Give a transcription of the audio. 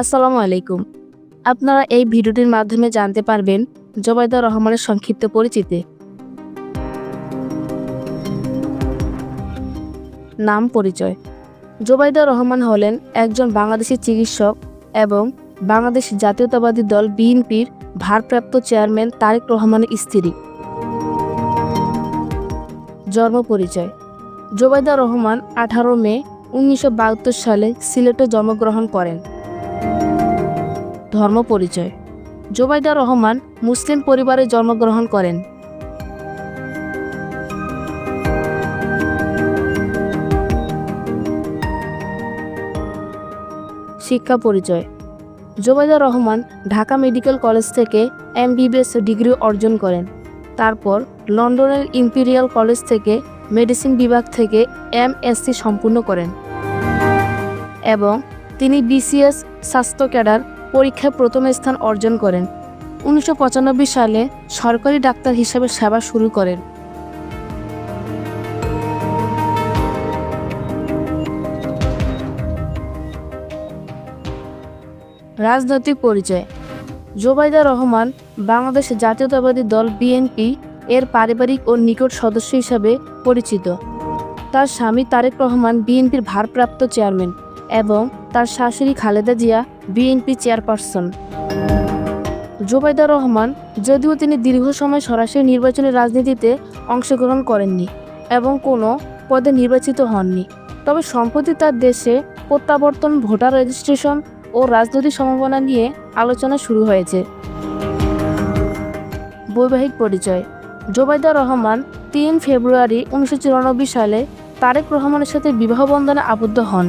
আসসালামু আলাইকুম। আপনারা এই ভিডিওটির মাধ্যমে জানতে পারবেন জোবাইদা রহমানের সংক্ষিপ্ত পরিচিতি। নাম পরিচয়। জোবাইদা রহমান হলেন একজন বাংলাদেশি চিকিৎসক এবং বাংলাদেশ জাতীয়তাবাদী দল বিএনপির ভারপ্রাপ্ত চেয়ারম্যান তারেক রহমানের স্ত্রী। জন্ম পরিচয়। জোবাইদা রহমান আঠারো মে উনিশশো বাহাত্তর সালে সিলেটে জন্মগ্রহণ করেন। ধর্ম পরিচয়। জোবাইদা রহমান মুসলিম পরিবারে জন্মগ্রহণ করেন। শিক্ষা পরিচয়। জোবাইদা রহমান ঢাকা মেডিকেল কলেজ থেকে এমবিবিএস ডিগ্রি অর্জন করেন। তারপর লন্ডনের ইম্পিরিয়াল কলেজ থেকে মেডিসিন বিভাগ থেকে এমএসসি সম্পূর্ণ করেন। এবং তিনি বিসিএস স্বাস্থ্য ক্যাডার পরীক্ষায় প্রথম স্থান অর্জন করেন। উনিশশো পঁচানব্বই সালে সরকারি ডাক্তার হিসেবে সেবা শুরু করেন। রাজনৈতিক পরিচয়। জোবাইদা রহমান বাংলাদেশ জাতীয়তাবাদী দল বিএনপি এর পারিবারিক ও নিকট সদস্য হিসাবে পরিচিত। তার স্বামী তারেক রহমান বিএনপির ভারপ্রাপ্ত চেয়ারম্যান। এবং তার শাশুড়ি খালেদা জিয়া বিএনপি চেয়ারপারসন। জোবাইদা রহমান যদিও তিনি দীর্ঘ সময় সরাসরি নির্বাচনী রাজনীতিতে অংশগ্রহণ করেননি এবং কোনো পদে নির্বাচিত হননি। তবে সম্প্রতি তার দেশে প্রত্যাবর্তন, ভোটার রেজিস্ট্রেশন ও রাজনৈতিক সম্ভাবনা নিয়ে আলোচনা শুরু হয়েছে। বৈবাহিক পরিচয়। জোবাইদা রহমান তিন ফেব্রুয়ারি উনিশশো চুরানব্বই সালে তারেক রহমানের সাথে বিবাহ বন্ধনে আবদ্ধ হন।